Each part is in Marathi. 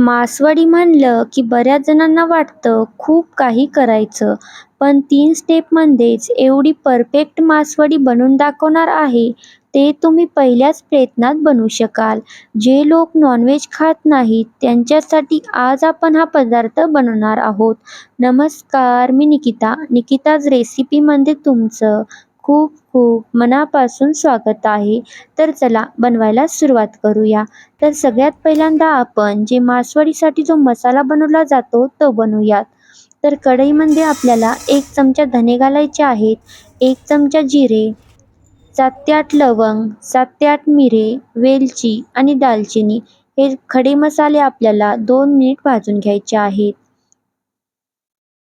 मासवडी म्हणलं की बऱ्याच जणांना वाटतं खूप काही करायचं, पण तीन स्टेपमध्येच एवढी परफेक्ट मासवडी बनवून दाखवणार आहे ते तुम्ही पहिल्याच प्रयत्नात बनवू शकाल. जे लोक नॉनव्हेज खात नाहीत त्यांच्यासाठी आज आपण हा पदार्थ बनवणार आहोत. नमस्कार, मी निकिता. निकिताज रेसिपीमध्ये तुमचं खूप खूप मनापासून स्वागत आहे. तर चला बनवायला सुरुवात करूया. तर सगळ्यात पहिल्यांदा आपण जे मासवडीसाठी जो मसाला बनवला जातो तो बनवूयात. तर कढईमध्ये आपल्याला एक चमचा धने घालायचे आहेत, एक चमचा जिरे, सात ते आठ लवंग, सात ते आठ मिरे, वेलची आणि दालचिनी हे खडे मसाले आपल्याला दोन मिनिट भाजून घ्यायचे आहेत.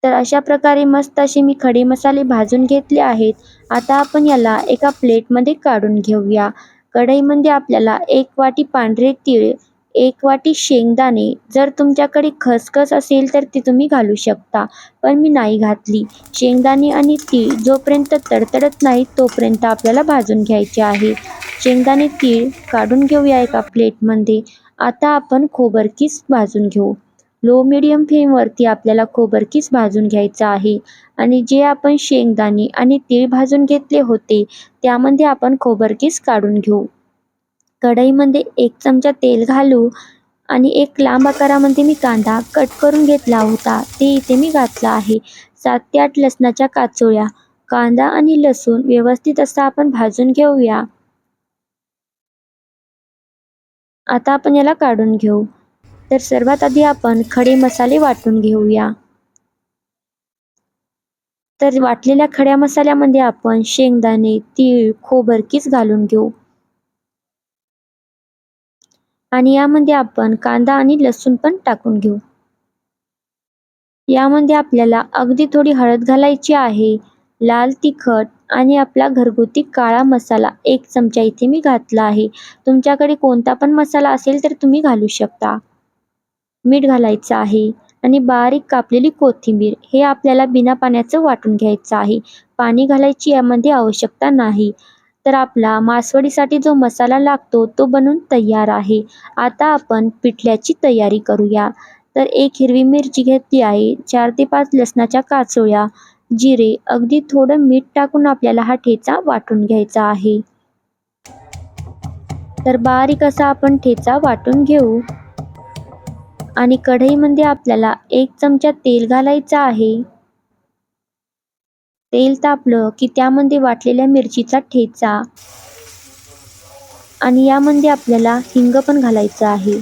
तर अशा प्रकारे मस्त असे मी खडे मसाले भाजून घेतले आहेत. आता आपण याला एका प्लेटमध्ये काढून घेऊया. कढईमध्ये आपल्याला एक वाटी पांढरे तीळ, एक वाटी शेंगदाणे, जर तुमच्याकडे खसखस असेल तर ती तुम्ही घालू शकता, पण मी नाही घातली. शेंगदाणे आणि तीळ जोपर्यंत तडतडत नाहीत तोपर्यंत आपल्याला भाजून घ्यायचे आहे. शेंगदाणे तीळ काढून घेऊया एका प्लेटमध्ये. आता आपण खोबरकीस भाजून घेऊ. लो मिडियम फ्लेमवरती आपल्याला खोबरकीस भाजून घ्यायचं आहे आणि जे आपण शेंगदाणे आणि तीळ भाजून घेतले होते त्यामध्ये आपण खोबरकीस काढून घेऊ. कढईमध्ये एक चमचा तेल घालू आणि एक लांब आकारामध्ये मी कांदा कट करून घेतला होता ते इथे मी घातला आहे. सात ते आठ लसणाच्या काचोळ्या. कांदा आणि लसूण व्यवस्थित असा आपण भाजून घेऊया. आता आपण याला काढून घेऊ. तर सर्वात आधी आपण खडे मसाले वाटून घेऊया. तर वाटलेल्या खड्या मसाल्यामध्ये आपण शेंगदाणे, तीळ, खोबरकीच घालून घेऊ. आणि यामध्ये आपण कांदा आणि लसूण पण टाकून घेऊ. यामध्ये आपल्याला अगदी थोडी हळद घालायची आहे, लाल तिखट आणि आपला घरगुती काळा मसाला एक चमचा इथे मी घातला आहे. तुमच्याकडे कोणता पण मसाला असेल तर तुम्ही घालू शकता. मीठ घालायचं आहे आणि बारीक कापलेली कोथिंबीर हे आपल्याला बिना पाण्याचं वाटून घ्यायचं आहे. पाणी घालायची यामध्ये आवश्यकता नाही. तर आपला मासवडीसाठी जो मसाला लागतो तो बनून तयार आहे. आता आपण पिठल्याची तयारी करूया. तर एक हिरवी मिरची घेतली आहे, चार ते पाच लसणाच्या काचोळ्या, जिरे, अगदी थोडं मीठ टाकून आपल्याला हा ठेचा वाटून घ्यायचा आहे. तर बारीक असा आपण ठेचा वाटून घेऊ आणि कढईमध्ये म्हणजे आपल्याला एक चमचा तेल घालायचं आहे. तेल तापलं की त्यामध्ये वाटलेल्या मिरचीचा ठेचा आणि यामध्ये आपल्याला हिंग पण घालायचं आहे.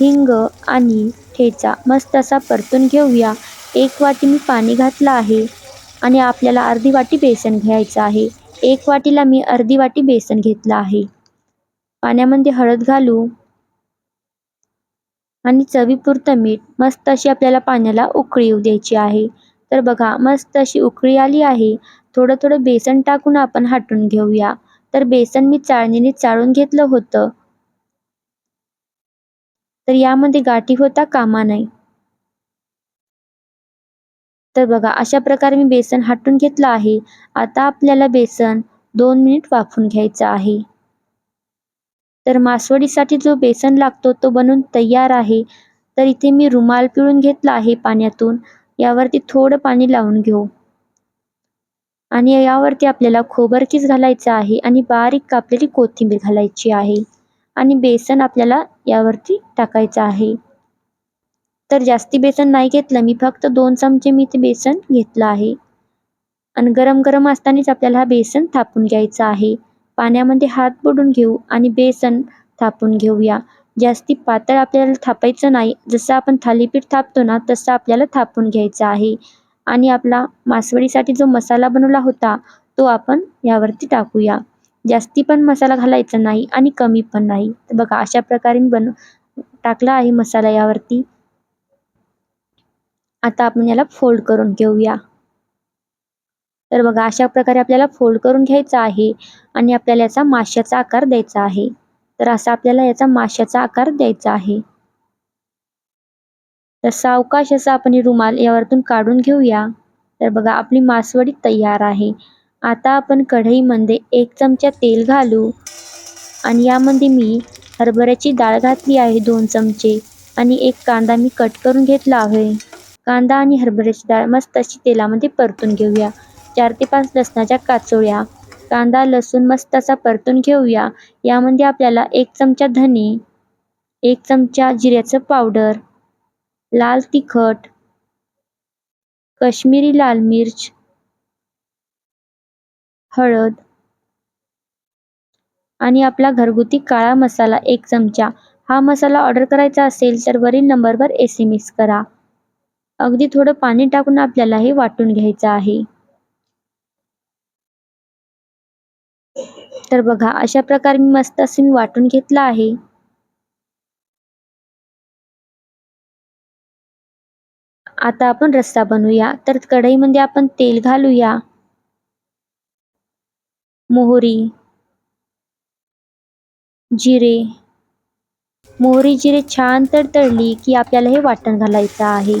हिंग आणि ठेचा मस्त असा परतून घेऊया. एक वाटी मी पाणी घातलं आहे आणि आपल्याला अर्धी वाटी बेसन घ्यायचं आहे. एक वाटीला मी अर्धी वाटी बेसन घेतलं आहे. पाण्यामध्ये हळद घालू आणि चवीपुरतं मीठ. मस्त अशी आपल्याला पाण्याला उकळी येऊ द्यायची आहे. तर बघा मस्त अशी उकळी आली आहे. थोडं थोडं बेसन टाकून आपण हाटून घेऊया. तर बेसन मी चाळणीने चाळून घेतलं होतं. तर यामध्ये गाठी होता कामा नये. तर बघा अशा प्रकारे मी बेसन हाटून घेतलं आहे. आता आपल्याला बेसन दोन मिनिट वाफून घ्यायचं आहे. तर मासवडीसाठी जो बेसन लागतो तो बनून तयार आहे. तर इथे मी रुमाल पिळून घेतला आहे पाण्यातून. यावरती थोडं पाणी लावून घेऊ आणि यावरती आपल्याला खोबरकीस घालायचं आहे आणि बारीक कापलेली कोथिंबीर घालायची आहे आणि बेसन आपल्याला यावरती टाकायचं आहे. तर जास्ती बेसन नाही घेतलं मी फक्त दोन चमचे मी ते बेसन घेतलं आहे आणि गरम गरम असतानाच आपल्याला हा बेसन थापून घ्यायचा आहे. पाण्यामध्ये हात बुडून घेऊ आणि बेसन थापून घेऊया. जास्ती पातळ आपल्याला थापायचं नाही. जसं आपण थालीपीठ थापतो ना तसं आपल्याला थापून घ्यायचं आहे आणि आपला मासवडीसाठी जो मसाला बनवला होता तो आपण यावरती टाकूया. जास्ती पण मसाला घालायचा नाही आणि कमी पण नाही. तर बघा अशा प्रकारे मी बन टाकला आहे मसाला यावरती. आता आपण याला फोल्ड करून घेऊया. तर बघा अशा प्रकारे आपल्याला फोल्ड करून घ्यायचं आहे आणि आपल्याला याचा माश्याचा आकार द्यायचा आहे. तर असा आपल्याला याचा माश्याचा आकार द्यायचा आहे. तर सावकाश असा आपण रुमाल यावरतून काढून घेऊया. तर बघा आपली मासवडी तयार आहे. आता आपण कढईमध्ये एक चमचा तेल घालू आणि यामध्ये मी हरभऱ्याची डाळ घातली आहे दोन चमचे आणि एक कांदा मी कट करून घेतला आहे कांदा आणि हरभऱ्याची डाळ मस्त अशी तेलामध्ये परतून घेऊया चार ते पाच लसणाच्या काचोळ्या कांदा लसूण मस्त असा परतून घेऊया. यामध्ये आपल्याला एक चमचा धने एक चमचा जिऱ्याचं पावडर लाल तिखट कश्मीरी लाल मिर्च हळद आणि आपला घरगुती काळा मसाला एक चमचा. हा मसाला ऑर्डर करायचा असेल तर वरील नंबरवर एस एम एस करा. अगदी थोडं पाणी टाकून आपल्याला हे वाटून घ्यायचं आहे. तर बघा अशा प्रकारे मी मस्त असं मी वाटून घेतलं आहे. आता आपण रस्सा बनवूया. तर कढईमध्ये आपण तेल घालूया. मोहरी जिरे. मोहरी जिरे छान तडतडली की आपल्याला हे वाटण घालायचं आहे.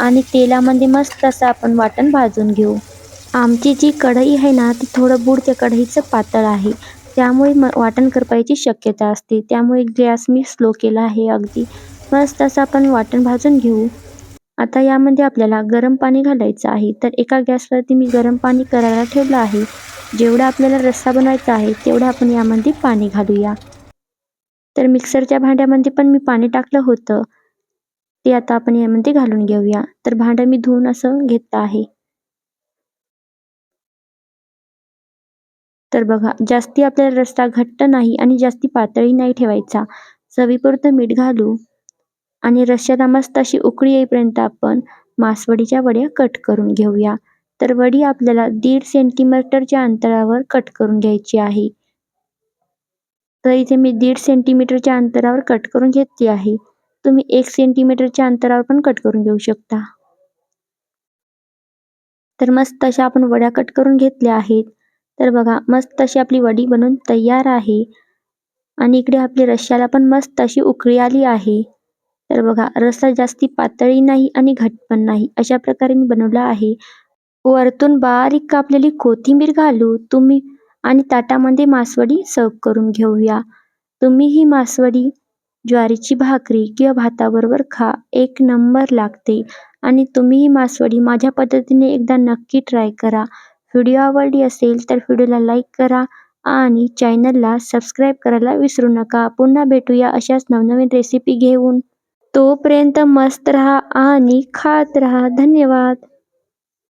आणि तेलामध्ये मस्त असं आपण वाटण भाजून घेऊ. आमची जी कढई आहे ना ती थोडं बुड त्या कढईचं पातळ आहे. त्यामुळे म वाटण करपायची शक्यता असते. त्यामुळे गॅस मी स्लो केला आहे अगदी. मस्त असं आपण वाटण भाजून घेऊ. आता यामध्ये आपल्याला गरम पाणी घालायचं आहे. तर एका गॅसवरती मी गरम पाणी करायला ठेवलं आहे. जेवढा आपल्याला रस्सा बनवायचा आहे तेवढं आपण यामध्ये पाणी घालूया. तर मिक्सरच्या भांड्यामध्ये पण मी पाणी टाकलं होतं. ते आता आपण यामध्ये घालून घेऊया. तर भांडं मी धुवून असं घेतलं आहे. तर बघा जास्ती आपल्याला रस्ता घट्ट नाही आणि जास्ती पातळी नाही ठेवायचा. चवीपुरतं मीठ घालू आणि रश्श्याला मस्त अशी उकळी येईपर्यंत आपण मासवडीच्या वड्या कट करून घेऊया. तर वडी आपल्याला दीड सेंटीमीटरच्या अंतरावर कट करून घ्यायची आहे. तर इथे मी दीड सेंटीमीटरच्या अंतरावर कट करून घेतली आहे. तुम्ही एक सेंटीमीटरच्या अंतरावर पण कट करून घेऊ शकता. तर मस्त अशा आपण वड्या कट करून घेतल्या आहेत. तर बघा मस्त अशी आपली वडी बनून तयार आहे. आणि इकडे आपली रश्श्याला पण मस्त अशी उकळी आली आहे. तर बघा रस्सा जास्ती पातळी नाही आणि घट पण नाही. अशा प्रकारे मी बनवला आहे. वरतून बारीक कापलेली कोथिंबीर घालू. तुम्ही आणि ताटामध्ये मासवडी सर्व करून घेऊया. तुम्ही ही मासवडी ज्वारीची भाकरी किंवा भाताबरोबर खा. एक नंबर लागते. आणि तुम्ही ही मासवडी माझ्या पद्धतीने एकदा नक्की ट्राय करा. व्हिडिओ आवडली असेल तर व्हिडिओला लाईक करा आणि चॅनलला सबस्क्राईब करायला विसरू नका. पुन्हा भेटूया अशाच नवनवीन रेसिपी घेऊन. तोपर्यंत मस्त रहा आणि खात राहा. धन्यवाद.